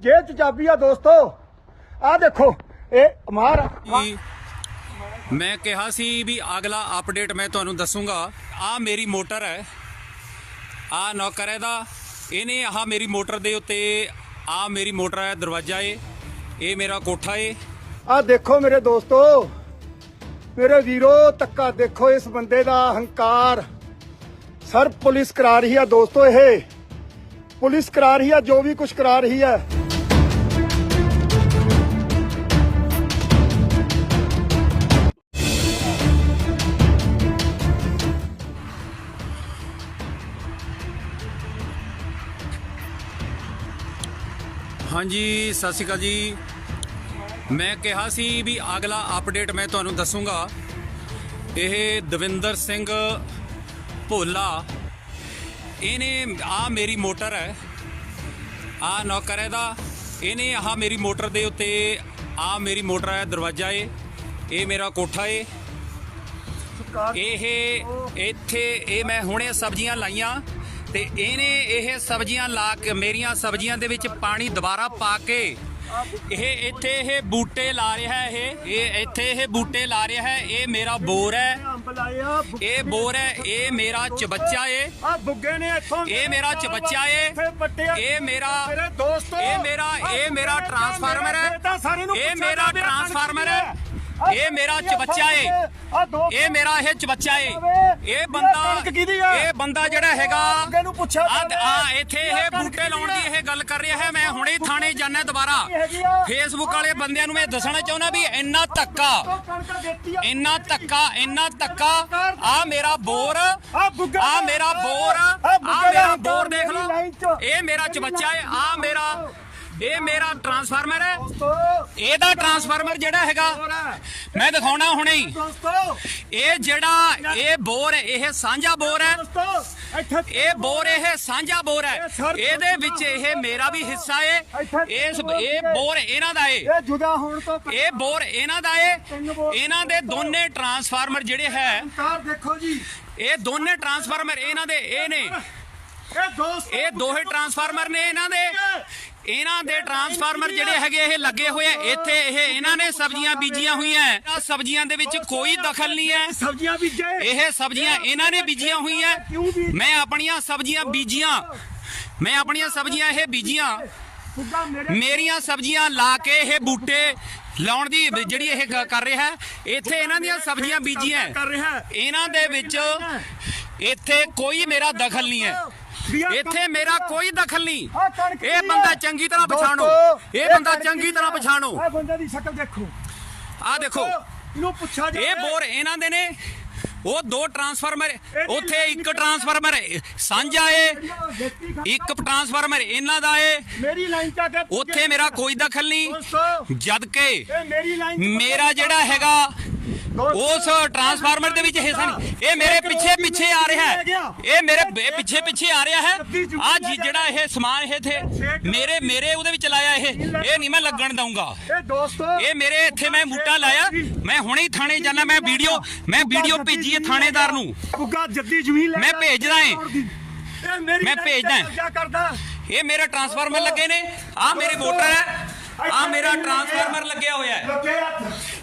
ਚ ਚਾਬੀ ਆ ਦੋਸਤੋ ਆ ਦੇਖੋ ਇਹ ਮਾਰ ਮੈਂ ਕਿਹਾ ਸੀ ਵੀ ਅਗਲਾ ਅਪਡੇਟ ਮੈਂ ਤੁਹਾਨੂੰ ਦੱਸੂਗਾ। ਆ ਮੇਰੀ ਮੋਟਰ ਹੈ। ਆ ਨੌਕਰ ਹੈ ਦਾ ਇਹਨੇ ਆਹ ਮੇਰੀ ਮੋਟਰ ਦੇ ਉੱਤੇ ਆ ਮੇਰੀ ਮੋਟਰ ਹੈ ਦਰਵਾਜ਼ਾ ਏ। ਇਹ ਮੇਰਾ ਕੋਠਾ ਏ। ਆ ਦੇਖੋ ਮੇਰੇ ਦੋਸਤੋ ਮੇਰੇ ਵੀਰੋ ਤੱਕਾ ਦੇਖੋ ਇਸ ਬੰਦੇ ਦਾ ਹੰਕਾਰ। ਸਰ ਪੁਲਿਸ ਕਰਾ ਰਹੀ ਆ ਦੋਸਤੋ ਇਹ। ਪੁਲਿਸ ਕਰਾ ਰਹੀ ਆ ਜੋ ਵੀ ਕੁਝ ਕਰਾ ਰਹੀ ਹੈ ਹਾਂਜੀ ਸਤਿ ਸ਼੍ਰੀ ਅਕਾਲ ਜੀ। ਮੈਂ ਕਿਹਾ ਸੀ ਵੀ ਅਗਲਾ ਅਪਡੇਟ ਮੈਂ ਤੁਹਾਨੂੰ ਦੱਸੂਗਾ। ਇਹ ਦਵਿੰਦਰ ਸਿੰਘ ਭੋਲਾ ਇਹਨੇ ਆ ਮੇਰੀ ਮੋਟਰ ਹੈ। ਆ ਨੌਕਰ ਹੈ ਦਾ ਇਹਨੇ ਆਹ ਮੇਰੀ ਮੋਟਰ ਦੇ ਉੱਤੇ ਆ ਮੇਰੀ ਮੋਟਰ ਹੈ ਦਰਵਾਜ਼ਾ ਏ। ਇਹ ਮੇਰਾ ਕੋਠਾ ਏ। ਇਹ ਇੱਥੇ ਇਹ ਮੈਂ ਹੁਣੇ ਸਬਜ਼ੀਆਂ ਲਾਈਆਂ। ਤੇ ਇਹਨੇ ਇਹ ਸਬਜ਼ੀਆਂ ਲਾ ਕੇ ਮੇਰੀਆਂ ਸਬਜ਼ੀਆਂ ਦੇ ਵਿੱਚ ਪਾਣੀ ਦੁਬਾਰਾ ਪਾ ਕੇ ਇਹ ਇੱਥੇ ਇਹ ਬੂਟੇ ਲਾ ਰਿਹਾ ਹੈ ਇਹ ਇਹ ਇੱਥੇ ਇਹ ਬੂਟੇ ਲਾ ਰਿਹਾ ਹੈ ਇਹ ਮੇਰਾ ਬੋਰ ਹੈ। ਇਹ ਬੋਰ ਹੈ ਇਹ ਮੇਰਾ ਚਬੱਚਾ ਏ। ਆ ਬੁੱਗੇ ਨੇ ਇੱਥੋਂ ਇਹ ਮੇਰਾ ਚਬੱਚਾ ਏ। ਇਹ ਮੇਰਾ ਇਹ ਮੇਰਾ ਇਹ ਮੇਰਾ ਟਰਾਂਸਫਾਰਮਰ ਹੈ। ਇਹ ਮੇਰਾ ਟਰਾਂਸਫਾਰਮਰ ਹੈ? ਇਹ ਮੇਰਾ ਚਬੱਚਾ ਏ। ਇਹ ਮੇਰਾ ਇਹ ਚਬੱਚਾ ਏ। ਇਹ ਬੰਦਾ? ਇਹ ਬੰਦਾ ਜਿਹੜਾ ਹੈਗਾ ਆ ਇੱਥੇ ਇਹ ਬੂਟੇ ਲਾਉਣ ਦੀ ਇਹ ਗੱਲ ਕਰ ਰਿਹਾ ਹੈ। ਮੈਂ ਹੁਣੇ ਥਾਣੇ ਜਾਣਾ ਦੁਬਾਰਾ। ਫੇਸਬੁੱਕ ਵਾਲੇ ਬੰਦਿਆਂ ਨੂੰ ਮੈਂ ਦੱਸਣਾ ਚਾਹੁੰਦਾ ਵੀ ਇੰਨਾ ਧੱਕਾ। ਇੰਨਾ ਧੱਕਾ ਇੰਨਾ ਧੱਕਾ। ਆ ਮੇਰਾ ਬੋਰ। ਆ ਮੇਰਾ ਬੋਰ। ਆ ਮੇਰਾ ਬੋਰ ਦੇਖ ਲਓ। ਇਹ ਮੇਰਾ ਚਬੱਚਾ ਹੈ ਆ ਮੇਰਾ ਇਹ ਮੇਰਾ ਟਰਾਂਸਫਾਰਮਰ ਹੈ। ਦੋਸਤੋ। ਇਹਦਾ ਟਰਾਂਸਫਾਰਮਰ ਜਿਹੜਾ ਹੈਗਾ ਮੈਂ ਦਿਖਾਉਣਾ ਹੁਣੇ ਹੀ। ਦੋਸਤੋ। ਇਹ ਜਿਹੜਾ ਇਹ ਬੋਰ ਹੈ ਇਹ ਸਾਂਝਾ ਬੋਰ ਹੈ। ਇਹ ਬੋਰ ਇਹ ਸਾਂਝਾ ਬੋਰ ਹੈ। ਇਹਦੇ ਵਿੱਚ ਇਹ ਮੇਰਾ ਵੀ ਹਿੱਸਾ ਹੈ ਇਸ ਇਹ ਬੋਰ ਇਹਨਾਂ ਦਾ ਹੈ ਇਹ ਜੁਦਾ ਹੋਣ ਤੋਂ ਇਹ ਬੋਰ ਇਹਨਾਂ ਦਾ ਹੈ ਇਹਨਾਂ ਦੇ ਦੋਨੇ ਟਰਾਂਸਫਾਰਮਰ ਜਿਹੜੇ ਹੈ। ਦੇਖੋ ਜੀ। ਇਹ ਦੋਨੇ ਟਰਾਂਸਫਾਰਮਰ ਇਹਨਾਂ ਦੇ ਇਹ ਨੇ। ਇਹ ਦੋਸਤ ਇਹ ਦੋਹੇ ਟਰਾਂਸਫਾਰਮਰ ਨੇ ਇਹਨਾਂ ਦੇ। ਇਹਨਾਂ ਦੇ ਟਰਾਂਸਫਾਰਮਰ ਜਿਹੜੇ ਹੈਗੇ ਇਹ ਲੱਗੇ ਹੋਏ ਆ। ਇੱਥੇ ਇਹ ਇਹਨਾਂ ਨੇ ਸਬਜ਼ੀਆਂ ਬੀਜੀਆਂ ਹੋਈਆਂ ਆ ਸਬਜ਼ੀਆਂ ਦੇ ਵਿੱਚ ਕੋਈ ਦਖਲ ਨਹੀਂ ਹੈ ਸਬਜ਼ੀਆਂ ਬੀਜੇ। ਇਹ ਸਬਜ਼ੀਆਂ ਇਹਨਾਂ ਨੇ ਬੀਜੀਆਂ ਹੋਈਆਂ। ਮੈਂ ਆਪਣੀਆਂ ਸਬਜ਼ੀਆਂ ਬੀਜੀਆਂ। ਮੈਂ ਆਪਣੀਆਂ ਸਬਜ਼ੀਆਂ ਇਹ ਬੀਜੀਆਂ। ਮੇਰੀਆਂ ਸਬਜ਼ੀਆਂ ਲਾ ਕੇ ਇਹ ਬੂਟੇ ਲਾਉਣ ਦੀ ਜਿਹੜੀ ਇਹ ਕਰ ਰਿਹਾ ਹੈ, ਇੱਥੇ ਇਹਨਾਂ ਦੀਆਂ ਸਬਜ਼ੀਆਂ ਬੀਜੀਆਂ। ਇਹਨਾਂ ਦੇ ਵਿੱਚ ਇੱਥੇ ਕੋਈ ਮੇਰਾ ਦਖਲ ਨਹੀਂ ਹੈ। ਇੱਥੇ ਮੇਰਾ ਕੋਈ ਦਖਲ ਨਹੀਂ। ਇਹ ਬੰਦਾ। ਚੰਗੀ ਤਰ੍ਹਾਂ ਪਛਾਣੋ। ਇਹ ਬੰਦਾ ਚੰਗੀ ਤਰ੍ਹਾਂ। ਪਛਾਣੋ। ਇਹ ਬੰਦੇ ਦੀ ਸ਼ਕਲ ਦੇਖੋ। ਆਹ ਦੇਖੋ। ਇਹਨੂੰ ਪੁੱਛਿਆ ਜਾਵੇ। ਇਹ ਬੋਰ ਇਹਨਾਂ ਦੇ ਨੇ। ਉਹ ਦੋ ਟਰਾਂਸਫਾਰਮਰ ਉੱਥੇ ਇੱਕ ਟਰਾਂਸਫਾਰਮਰ ਸਾਂਝਾ ਏ ਇੱਕ ਟਰਾਂਸਫਾਰਮਰ ਇਹਨਾਂ ਦਾ ਏ। ਮੇਰੀ ਲਾਈਨ ਚ ਆ ਕੇ ਉੱਥੇ ਮੇਰਾ ਕੋਈ ਦਖਲ ਨਹੀਂ। ਜਦ ਕਿ ਮੇਰਾ ਜਿਹੜਾ ਹੈਗਾ ਉਸ ਟਰਾਂਸਫਾਰਮਰ ਦੇ ਵਿੱਚ ਹਿੱਸਾ ਨਹੀਂ। ਇਹ ਮੇਰੇ ਪਿੱਛੇ ਪਿੱਛੇ ਆ ਰਿਹਾ ਹੈ। ਇਹ ਮੇਰੇ ਪਿੱਛੇ ਪਿੱਛੇ ਆ ਰਿਹਾ ਹੈ। ਆ ਜਿਹੜਾ ਇਹ ਸਮਾਨ ਇਹ ਥੇ ਮੇਰੇ ਮੇਰੇ ਉਹਦੇ ਵਿੱਚ ਲਾਇਆ ਇਹ। ਇਹ ਨਹੀਂ ਮੈਂ ਲੱਗਣ ਦਊਂਗਾ। ਇਹ ਦੋਸਤੋ ਇਹ ਮੇਰੇ ਇੱਥੇ ਮੈਂ ਬੂਟਾ ਲਾਇਆ। ਮੈਂ ਹੁਣੇ ਹੀ ਥਾਣੇ ਜਾਣਾ। ਮੈਂ ਵੀਡੀਓ ਮੈਂ ਵੀਡੀਓ ਭੇਜੀ ਹੈ ਥਾਣੇਦਾਰ ਨੂੰ। ਬੁੱਗਾ ਜੱਦੀ ਜ਼ਮੀਨ ਲੈ ਮੈਂ ਭੇਜਦਾ ਏ। ਮੈਂ ਭੇਜਦਾ ਇਹ ਮੇਰੇ ਟਰਾਂਸਫਾਰਮਰ ਲੱਗੇ ਨੇ। ਆ ਮੇਰੀ ਮੋਟਰ ਹੈ। ਆ ਮੇਰਾ ਟਰਾਂਸਫਾਰਮਰ ਲੱਗਿਆ ਹੋਇਆ।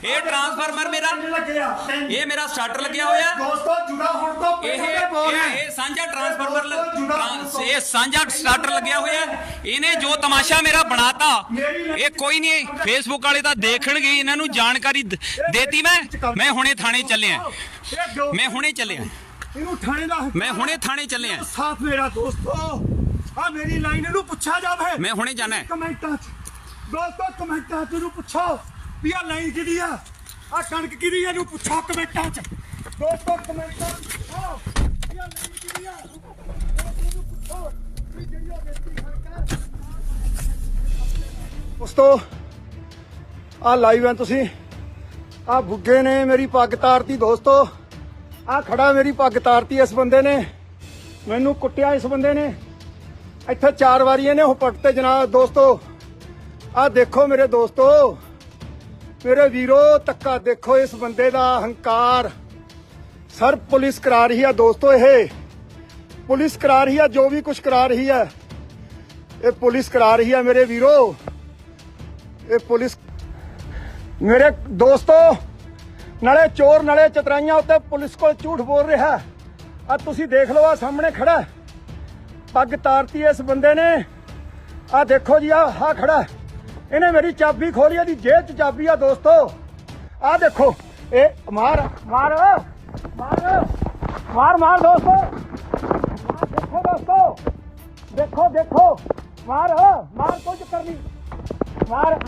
ਇਹ ਟਰਾਂਸਫਾਰਮਰ ਮੇਰਾ ਇਹ ਮੇਰਾ ਸਟਾਰਟਰ ਲੱਗਿਆ ਹੋਇਆ। ਦੋਸਤੋ ਜੁੜਾ ਹੋਣ ਤੋਂ ਇਹ ਪਹਿਲਾਂ ਬੋਲ ਇਹ ਇਹ ਸਾਂਝਾ ਟਰਾਂਸਫਾਰਮਰ ਇਹ ਸਾਂਝਾ ਸਟਾਰਟਰ ਲੱਗਿਆ ਹੋਇਆ। ਇਹਨੇ ਜੋ ਤਮਾਸ਼ਾ ਮੇਰਾ ਬਣਾਤਾ ਇਹ ਕੋਈ ਨਹੀਂ ਫੇਸਬੁੱਕ ਵਾਲੇ ਤਾਂ ਦੇਖਣਗੇ ਇਹਨਾਂ ਨੂੰ ਜਾਣਕਾਰੀ ਦੇਤੀ ਮੈਂ। ਮੈਂ ਹੁਣੇ ਥਾਣੇ ਚੱਲਿਆ। ਮੈਂ ਹੁਣੇ ਚੱਲਿਆ। ਇਹਨੂੰ ਥਾਣੇ ਦਾ ਮੈਂ ਹੁਣੇ ਥਾਣੇ ਚੱਲਿਆ। ਸਾਥ ਮੇਰਾ ਦੋਸਤੋ ਆ ਮੇਰੀ ਲਾਈਨ ਇਹਨੂੰ ਪੁੱਛਿਆ ਜਾਵੇ। ਮੈਂ ਹੁਣੇ ਜਾਣਾ। ਹੈ ਕਮੈਂਟਾਂ 'ਚ ਦੋਸਤੋ ਕਮੈਂਟਾਂ 'ਚ ਇਹਨੂੰ ਪੁੱਛੋ। ਵੀ ਲਾਈਨ ਕਿਹਦੀ ਆ? ਆ ਕਣਕ ਕਿਹਦੀ ਆ? ਇਹਨੂੰ ਪੁੱਛੋ ਕਮੈਂਟਾਂ 'ਚ। ਦੋਸਤੋ, ਕਮੈਂਟਾਂ 'ਚ ਪੁੱਛੋ। ਲਾਈਨ ਕਿਹਦੀ ਆ? ਇਹਨੂੰ ਪੁੱਛੋ। ਵੀ ਜਿਹੜੀ ਉਹ ਬੇਟੀ ਕਣਕ ਦੋਸਤੋ ਆ ਲਾਈਵ ਹੈ ਤੁਸੀਂ। ਆ ਬੁੱਗੇ ਨੇ ਮੇਰੀ ਪੱਗ ਤਾਰਤੀ ਦੋਸਤੋ। ਆ ਖੜਾ ਮੇਰੀ ਪੱਗ ਤਾਰਤੀ ਇਸ ਬੰਦੇ ਨੇ। ਮੈਨੂੰ ਕੁੱਟਿਆ ਇਸ ਬੰਦੇ ਨੇ। ਇੱਥੇ ਚਾਰ ਵਾਰੀ ਇਹਨੇ ਉਹ ਹੁਪਟ ਤੇ ਜਨਾਬ, ਦੋਸਤੋ। ਆ ਦੇਖੋ ਮੇਰੇ ਦੋਸਤੋ। ਮੇਰੇ ਵੀਰੋ ਤੱਕਾ ਦੇਖੋ ਇਸ ਬੰਦੇ ਦਾ ਹੰਕਾਰ। ਸਰ, ਪੁਲਿਸ ਕਰਾ ਰਹੀ ਆ ਦੋਸਤੋ ਇਹ। ਪੁਲਿਸ ਕਰਾ ਰਹੀ ਆ, ਜੋ ਵੀ ਕੁਝ ਕਰਾ ਰਹੀ ਹੈ ਇਹ ਪੁਲਿਸ ਕਰਾ ਰਹੀ ਆ ਮੇਰੇ ਵੀਰੋ। ਇਹ ਪੁਲਿਸ ਮੇਰੇ ਦੋਸਤੋ, ਨਾਲੇ ਚੋਰ, ਨਾਲੇ ਚਤਰਾਈਆਂ ਉੱਤੇ ਪੁਲਿਸ ਕੋਲ ਝੂਠ ਬੋਲ ਰਿਹਾ। ਆ ਤੁਸੀਂ ਦੇਖ ਲਓ, ਆ ਸਾਹਮਣੇ ਖੜਾ ਹੈ। ਪੱਗ ਤਾਰਤੀ ਇਸ ਬੰਦੇ ਨੇ। ਆ ਦੇਖੋ ਜੀ, ਆ ਆ ਖੜਾ ਇਹਨੇ ਮੇਰੀ ਚਾਬੀ ਖੋਲੀ, ਇਹਦੀ ਜੇਬ 'ਚ ਚਾਬੀ ਆ ਦੋਸਤੋ। ਆ ਦੇਖੋ, ਇਹ ਮਾਰ ਮਾਰ ਮਾਰ ਮਾਰ ਮਾਰ ਦੋਸਤੋ। ਦੇਖੋ ਦੋਸਤੋ, ਦੇਖੋ ਦੇਖੋ। ਮਾਰ ਮਾਰ ਕੋਈ ਚੱਕਰ ਨਹੀਂ ਮਾਰ।